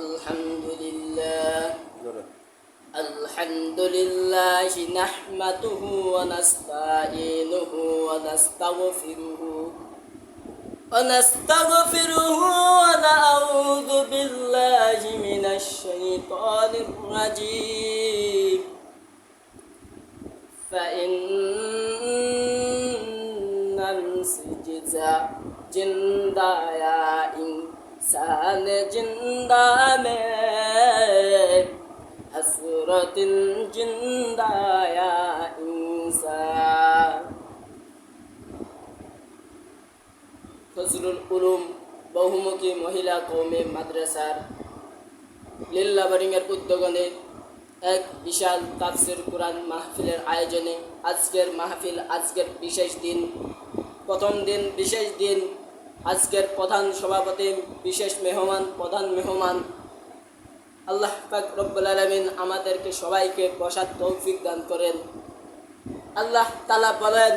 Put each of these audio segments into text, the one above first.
الحمد لله الحمد لله نحمده ونستعينه ونستغفره ونستغفره ونعوذ بالله من الشيطان الرجيم. فإن المسجد جندا يا إن इंसान जिंदा में हसरत जिंदा या इंसान ফজলুল উলুম বহুমুখী মহিলা কৌমে মাদ্রাসার লিল্লা বারিংয়ের উদ্যোগনে এক বিশাল তাফসির কোরআন মাহফিলের আয়োজনে আজকের মাহফিল আজকের বিশেষ দিন প্রথম দিন বিশেষ দিন আজকের প্রধান সভাপতি, বিশেষ মেহমান, প্রধান মেহমান। আল্লাহ পাক রব্বুল আলমিন আমাদেরকে সবাইকে বসার তৌফিক দান করেন। আল্লাহ তালা বলেন,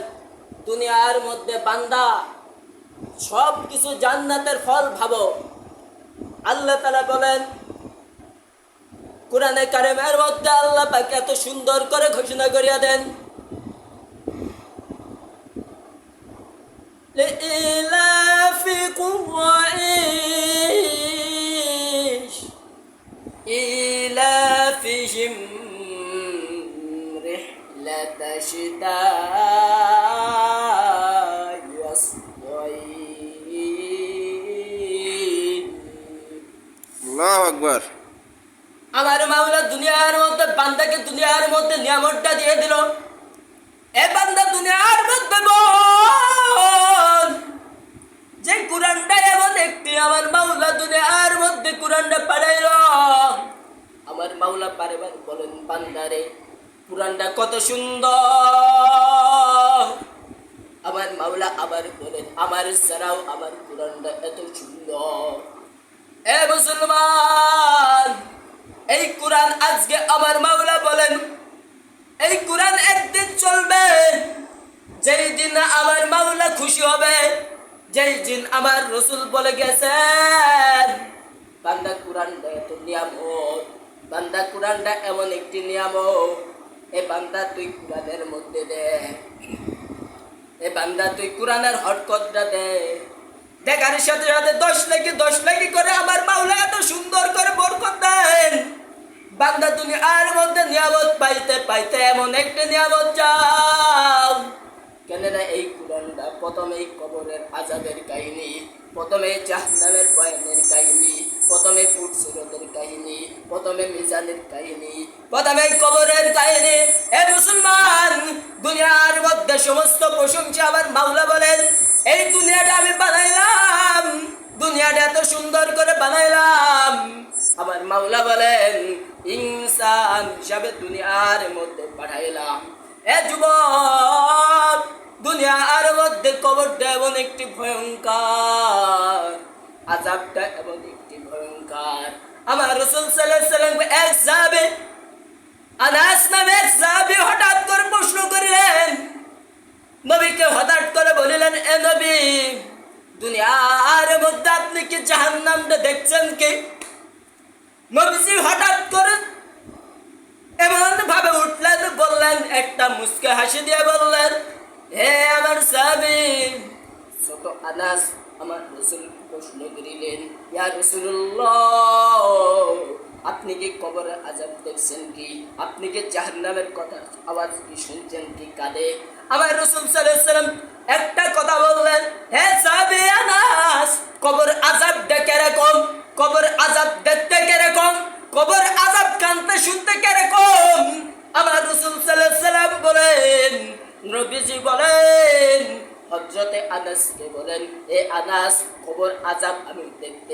দুনিয়ার মধ্যে বান্দা সব কিছু জান্নাতের ফল ভাবো। আল্লাহ তালা বলেন, কোরআনে কারেমের মধ্যে আল্লাহ পাক এত সুন্দর করে ঘোষণা করিয়া দেন। لإلاف قريش إيلافهم رحلة شتاء والصيف আল্লাহ আকবার আমার মাওলা দুনিয়ার মধ্যে বান্দাকে দুনিয়ার মধ্যে নিয়ামতটা দিয়ে দিল বলেন বান্দারে কোরআনটা কত সুন্দর। আমার মাওলা আবার বলেন, আমার ছাড়াও আমার কোরআনটা এত সুন্দর। এ মুসলমান, এই কোরআন আজকে আমার মাওলা বলেন, এই কোরআন একদিন চলবে, যেই দিন আমার মাওলা খুশি হবে, যেই দিন আমার রসুল বলে গেছেন, বান্দা কোরআনটা এত নিয়ামত। বান্দা কোরআনটা এমন একটি নিয়ামত এ বান্দা তুই কোরআনের মধ্যে দে। এ বান্দা তুই কোরআনের হটকতটা দে। দেখার সাথে সাথে দশ লাগি দশ লাগি করে আমার মাওলা এত সুন্দর করে বরকত দেন। বান্দা তুমি আর মধ্যে নিয়ামত পাইতে পাইতে এমন একটা নিয়ামত চাও। কেননা এই কোরআনটা প্রথমে কবরের আজাদের কাহিনী প্রথমে জাহান্নামের বয়ানের কাহিনী, প্রথমে পুটসিরতের কাহিনী, প্রথমে মিজানের কাহিনী, প্রথমে কবরের কাহিনী। এ মুসলমান, দুনিয়ার মধ্যে সমস্ত প্রশংসা আমার মাওলা বলেন, এই দুনিয়াটা আমি বানাইলাম, দুনিয়াটা এত সুন্দর করে বানাইলাম। আমার মাওলা বলেন, ইনসান হিসাবে দুনিয়ার মধ্যে পাঠাইলাম। এ যুবক, দুনিয়ার মধ্যে কবরটা এমন একটি ভয়ঙ্কর আজাবটা এমন একটি ভয়ঙ্কর। আমার রসুল সাল্লাম এক সাহাবে, আনাস নামে এক সাহাবি হঠাৎ করে প্রশ্ন করিলেন, নবীকে হঠাৎ করে বলিলেন, এ নবী, দুনিয়ার মধ্যে আপনি কি জাহান্নামটা দেখছেন কি? নবীজি হঠাৎ করে এমন ভাবে উঠলেন, বললেন, একটা মুসকে হাসি দিয়ে বললেন, হে আমার সাবি ছোট আনাস আমার রসুল প্রশ্ন করিলেন ইয়া রসুল্লাহ আপনি কি কবরের আজাব দেখছেন কি? আপনি কি জাহান্নামের কথা আওয়াজ কি শুনছেন কি কাঁদে আমার রসুল সাল্লাম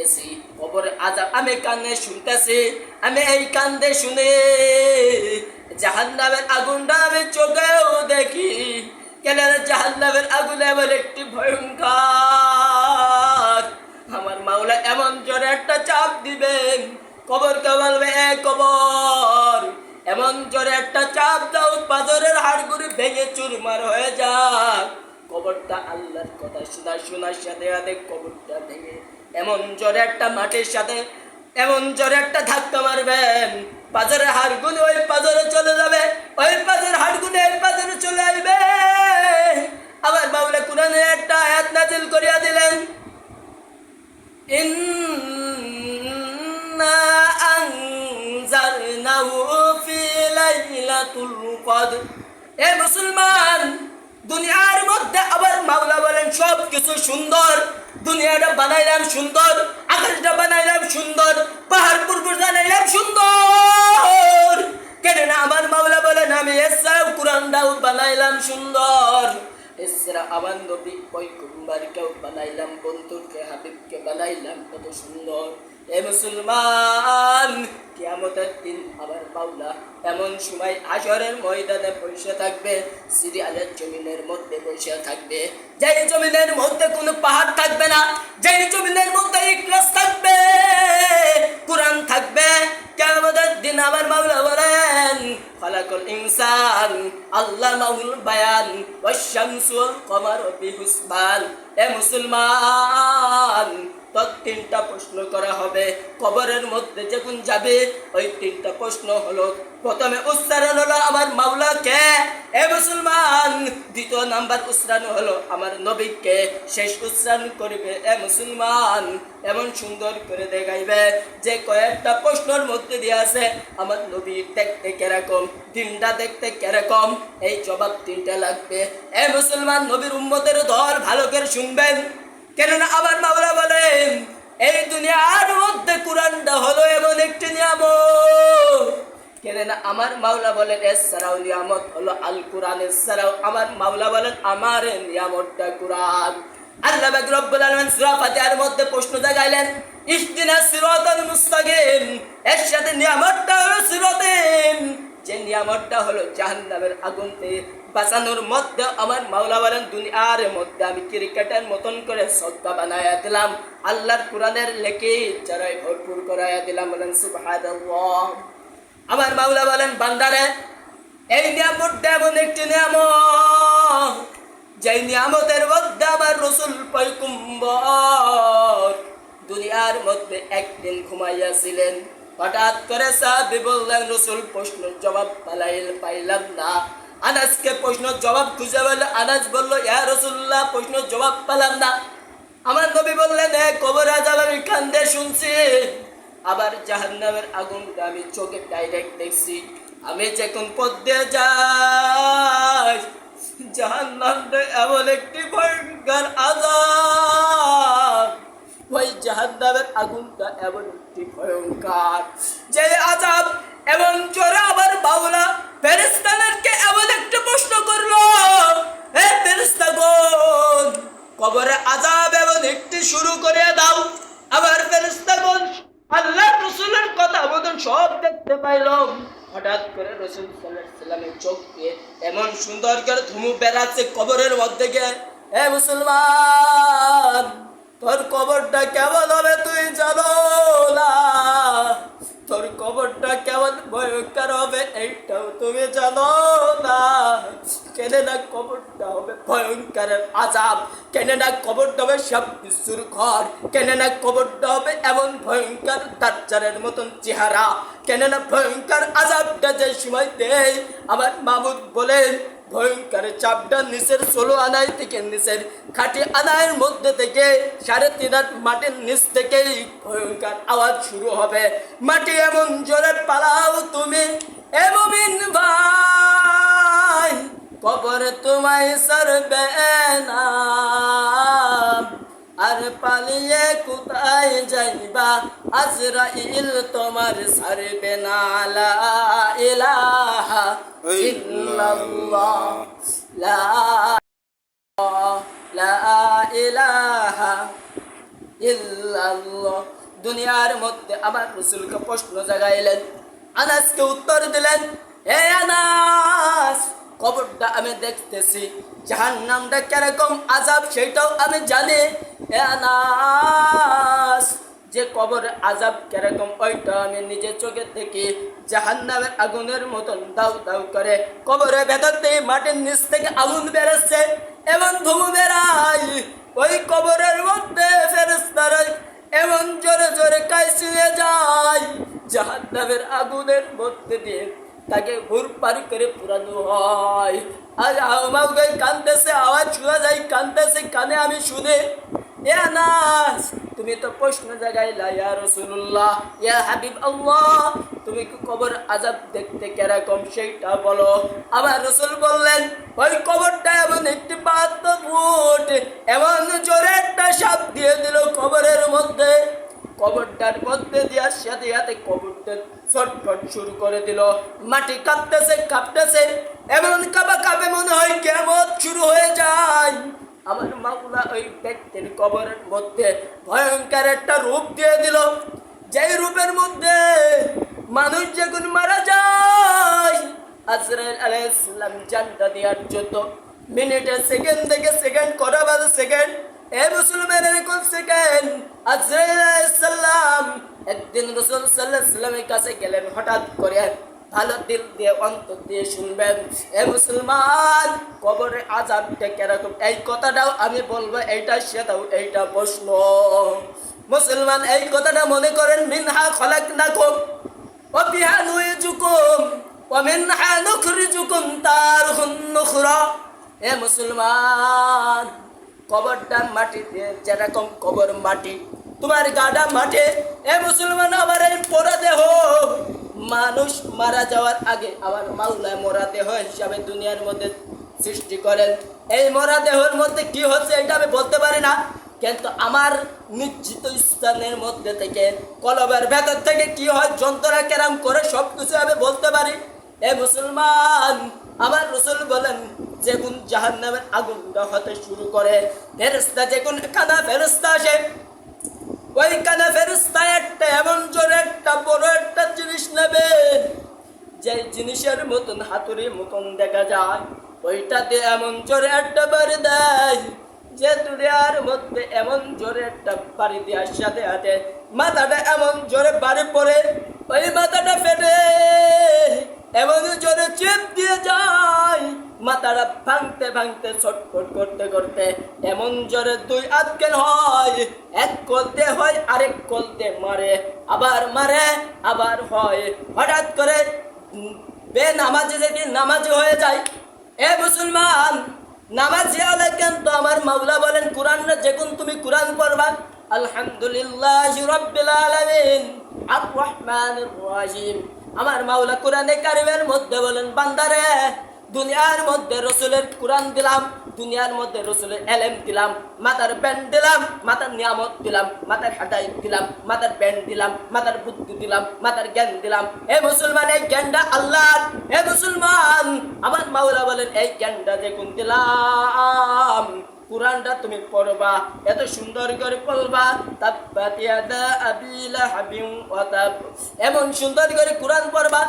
দেখতেছি কবর আজাব আমি কানে শুনতেছি, আমি এই কান্দে শুনে জাহান্নামের আগুনটা আমি চোখেও দেখি। কেন জাহান্নামের আগুন এমন একটি ভয়ঙ্কর। আমার মাওলা এমন জোরে একটা চাপ দিবেন, কবর কে বলবে এ কবর। এমন জোরে একটা চাপ দাও, পাথরের হাড়গুড়ি ভেঙে চুরমার হয়ে যাক। কবরটা আল্লাহর কথা শোনা শোনার সাথে সাথে কবরটা ভেঙে এমন জোরে একটা মাটির সাথে, এমন জোরে একটা ধাক্কা মারবেন। পাজরের হাড়গুলো ওই পাজরে চলে যাবে, ওই পাজর হাড়গুলো এই পাজরে চলে আসবে। আবার বাবুলে কোরআনে একটা আয়াত নাজিল করিয়া দিলেন, ইন্না লাইলাতুল কদর। এ মুসলমান, দুনিয়ার মধ্যে আবার মাওলা বলেন সব কিছু সুন্দর। দুনিয়াটা বানাইলাম সুন্দর, আকাশটা বানাইলাম সুন্দর, পাহাড় পুরপুর বানাইলাম সুন্দর। কেননা আমার মাওলা বলেন, আমি এছাড়াও কোরআনটাও বানাইলাম সুন্দর। এছাড়া আমার নবী পৈকুম্বারকেও বানাইলাম, বন্ধুকে, হাবিবকে বানাইলাম, কত সুন্দর। এ মুসলমান, কিয়ামতের দিন আমার বাউলা এমন সময় আসরের ময়দানে বসে থাকবে, সিরিয়ালের জমিনের মধ্যে বসে থাকবে। যেই জমিনের মধ্যে কোনো পাহাড় থাকবে না, যেই জমিনের মধ্যে ইকলাস থাকবে, কোরআন থাকবে। কিয়ামতের দিন আমার মাওলা বলেন, খলাকুল ইনসান, আল্লাহ মাহুল বায়ান ওয়াল কমারু বিহুসবান এ মুসলমান তিনটা প্রশ্ন করা হবে। কবরের মধ্যে যখন যাবে, ওই তিনটা প্রশ্ন হলো, প্রথমে উচ্চারণ হলো, আমার মাওলা কে? এ মুসলমান। দ্বিতীয় নাম্বার উচ্চারণ হলো, আমার নবীকে শেষ উচ্চারণ করবে, এ মুসলমান। এমন সুন্দর করে দেখাইবে যে কয়েকটা প্রশ্নের মধ্যে দিয়ে আছে, আমার নবী দেখতে কেরকম, দিনটা দেখতে কেরকম। এই জবাব তিনটা লাগবে। এ মুসলমান, নবীর উম্মতের দল ভালো করে শুনবেন। কেননা আমার মাওলা বলেন, এই দুনিয়ার মধ্যে কোরআনটা হলো এমন একটি নিয়ামত। কেননা আমার মাওলা বলেন এছাড়াও নিয়ামত হলো আল কোরআন এছাড়াও আমার মাওলা বলেন, আমার নিয়ামতটা কোরআন। আল্লাহ বাক রব্বুল আলামিন মধ্যে প্রশ্ন জাগাইলেন, ইহদিনা সিরাতাল মুস্তাকিম। এর সাথে নিয়ামতটা হলো সিরাতিন। নিয়ামতটা হলো জাহান্নামের আগুন থেকে বাঁচানোর মধ্যে আমার মাওলা বলেন, দুনিয়ার মধ্যে আমি ক্রিকেটের মতন করে সদ্গা বানায়া দিলাম। আল্লাহর কোরআনের লেখে যারাই ভরপুর করাইয়া দিলাম, বলেন, সুবহানাল্লাহ। আমার মাওলা বলেন, বান্দারে, এই নিয়ামতটা এমন একটি নিয়ামত, যেই নিয়ামতের মধ্যে আমার রসুল পয়কুম্বর দুনিয়ার মধ্যে একদিন ঘুমাইয়াছিলেন। হঠাৎ করে সাহাবি বললেন, রসুল প্রশ্ন জবাব পালাইল, পাইলাম না। আনাজকে প্রশ্ন জবাব খুঁজে বললে আনাজ বলল, ইয়া রসুল্লাহ প্রশ্ন জবাব পেলাম না। আমার নবী বললেন এ কবর আজাব আমি কান্দে শুনছি। আবার জাহান্নামের আগুনটা আমি চোখে ডাইরেক্ট দেখছি। আমি যখন পথ দিয়ে যাই, জাহান্নামটা এমন একটি আগুনটা এমন একটি ভয়ঙ্কর যে আজাব এমন জোরে আবার বাউলা ফেরেস্তাদেরকে এমন একটা প্রশ্ন করল, হে ফেরেস্তাগণ কবরে আজাব এমন একটি শুরু করে দাও। আবার ফেরেস্তাগণ আল্লাহ রসুলের কথা মতন সব দেখতে পাইলাম হঠাৎ করে রসুল সাল্লামের চোখ দিয়ে এমন সুন্দর করে ধুমু বেড়াচ্ছে কবরের মধ্যে গিয়ে। হে মুসলমান তোর কবরটা কেমন হবে তুই জানো না? তোর কবরটা কেমন ভয়ঙ্কর হবে এইটাও তুমি জানো না। কেনে না কবরটা হবে ভয়ঙ্করের আজাব? কেনে না কবরটা হবে সব কিছুর ঘর? কেনে না কবরটা হবে এমন ভয়ঙ্কর দাজ্জালের মতন চেহারা? কেনে না ভয়ঙ্কর আজাবটা যে সময় দেয়? আমার মামুদ বলেন ভয়ঙ্কর চাপটা নিচের ষোলো আনায় থেকে নিচের খাটি আনায়ের মধ্যে থেকে সাড়ে তিন হাত মাটির নিচ থেকেই ভয়ঙ্কর আওয়াজ শুরু হবে। মাটি এমন জোরে পালাও তুমি এমন ভাই, কবর তোমায় সরবে না। আর পালিয়ে কোথায় যাইবা? আজরাইল তোমার সারবে না, লা ইলাহা ইল্লাল্লাহ। লা লা ইলাহা ইল্লাল্লাহ। দুনিয়ার মধ্যে আমার রসুলকে প্রশ্ন জাগাইলেন। আনাসকে উত্তর দিলেন, হে আনাস! কবরটা আমি দেখতেছি। জাহান নামটা কীরকম আজাব সেটাও আমি জানি। যে কবরে আজাব কীরকম, ওইটা আমি নিজের চোখে থেকে জাহান নামের আগুনের মতন দাউ দাউ করে কবরের ভেতর থেকে মাটির নিচ থেকে আগুন বেরোচ্ছে। এবং ধুমু বেড়ায় ওই কবরের মধ্যে ফেরেস্তারা এমন জোরে জোরে কাইসিয়ে যায়। জাহান্নামের আগুনের মধ্যে দিয়ে তাকে হুর পারি করে পুরানো হয়। আজ আর আমাকে কানতেছে আওয়াজ শোনা যায় কানতেছে কানে আমি শুনে। এ আনাস, তুমি তো প্রশ্ন জাগাইলা ইয়া রাসূলুল্লাহ, ইয়া হাবিব আল্লাহ, তুমি কি কবর আযাব দেখতে কীরকম সেইটা বলো। আবার রসুল বললেন, ওই কবরটা এমন একটি বাহাত্তর ফুট এমন জোরে একটা সাপ দিয়ে দিল কবরের মধ্যে। কবরটার মধ্যে দেওয়ার সাথে সাথে কবরটা ছটফট শুরু করে দিল। মাটি কাঁপতেছে কাঁপতেছে। এমন কাবা কাঁপে মনে হয় কেমন শুরু হয়ে যায়। আমার মাওলা ওই ব্যক্তির কবরের মধ্যে ভয়ঙ্কর একটা রূপ দিয়ে দিল। যেই রূপের মধ্যে মানুষ যখন মারা যায়, আজরাইল আলাইহিসসালাম জানটা দেওয়ার জন্য মিনিটে সেকেন্ড থেকে সেকেন্ড করা বাজে সেকেন্ড এ মুসলমানের কোন সেকেন্ড? আজরাইসাল্লাম একদিন রসুল সাল্লাহ সাল্লামের কাছে গেলেন, হঠাৎ করে ভালো দিল দিয়ে অন্তর দিয়ে শুনবেন, এ মুসলমান কবরের আজাবটা কেরকম এই কথাটাও আমি বলব, এইটা সেটাও এইটা প্রশ্ন। মুসলমান, এই কথাটা মনে করেন, মিনহা খলাক না কম অবিহা নুয়ে জুকুম অমিনহা নুখরি। জুকুম তার হুন্নুখরা এ মুসলমান কবরটা মাটিতে যেরকম কবর মাটি। তোমার গাডা মাঠে, এ মুসলমান, আমার এই পোড়া দেহ। মানুষ মারা যাওয়ার আগে আমার মাওলা মরা দেহ হিসাবে দুনিয়ার মধ্যে সৃষ্টি করেন। এই মরা দেহের মধ্যে কি হচ্ছে এটা আমি বলতে পারি না, কিন্তু আমার নিশ্চিত স্থানের মধ্যে থেকে, কলবের ভেতর থেকে কি হয়, যন্ত্রণা কেরাম করে সব কিছু আমি বলতে পারি। এ মুসলমান আমার রসুল বলেন, যেগুন জাহান নামের আগুনটা হতে শুরু করে ফেরস্তা যেগুন কানা ফেরস্তা আসে। ওই কানা ফেরস্তা একটা এমন জোরে একটা বড় একটা জিনিস নেবে, যে জিনিসের মতন হাতুড়ি মতন দেখা যায়। ওইটাতে এমন জোরে একটা বাড়ি দেয়, যে দুনিয়ার মধ্যে এমন জোরে একটা বাড়ি দেওয়ার সাথে সাথে মাথাটা এমন জোরে বাড়ি পড়ে, ওই মাথাটা ফেটে। এমন জোরে চেপ দিয়ে যায়। মাথাটা ভাঙতে ভাঙতে, ছটফট করতে করতে এমন জোরে দুই আজকের হয়। এক কলতে হয়, আরেক কলতে মারে। আবার মারে, আবার হয়। হঠাৎ করে বে নামাজে যদি নামাজে হয়ে যায়। এ মুসলমান, নামাজে হলে কিন্তু আমার মাওলা বলেন, কোরআন যখন তুমি কোরআন পড়বা? আলহামদুলিল্লাহ রব্বিল আলামিন। আর রহমানির রহিম। আমার মাওলা কোরআনে কারিমের মধ্যে বলেন, বান্দারে, দুনিয়ার মধ্যে রসুলের কোরআন দিলাম, দুনিয়ার মধ্যে রসুলের এলেম দিলাম, মাতার প্যান্ট দিলাম, মাতার নিয়ামত দিলাম, মাতার হাটাই দিলাম, মাতার প্যান্ট দিলাম, মাতার বুদ্ধি দিলাম, মাতার জ্ঞান দিলাম। হে মুসলমান, এই জ্ঞানটা আল্লাহ হে মুসলমান, আমার মাওলা বলেন, এই জ্ঞানটা দেখুন দিলাম? কোরআনটা তুমি পড়বা, এত সুন্দর করে পড়বা। তাব্বাত আবিলা আবি লাহাবিন ওয়া তাব এমন সুন্দর করে কোরআন পড়বা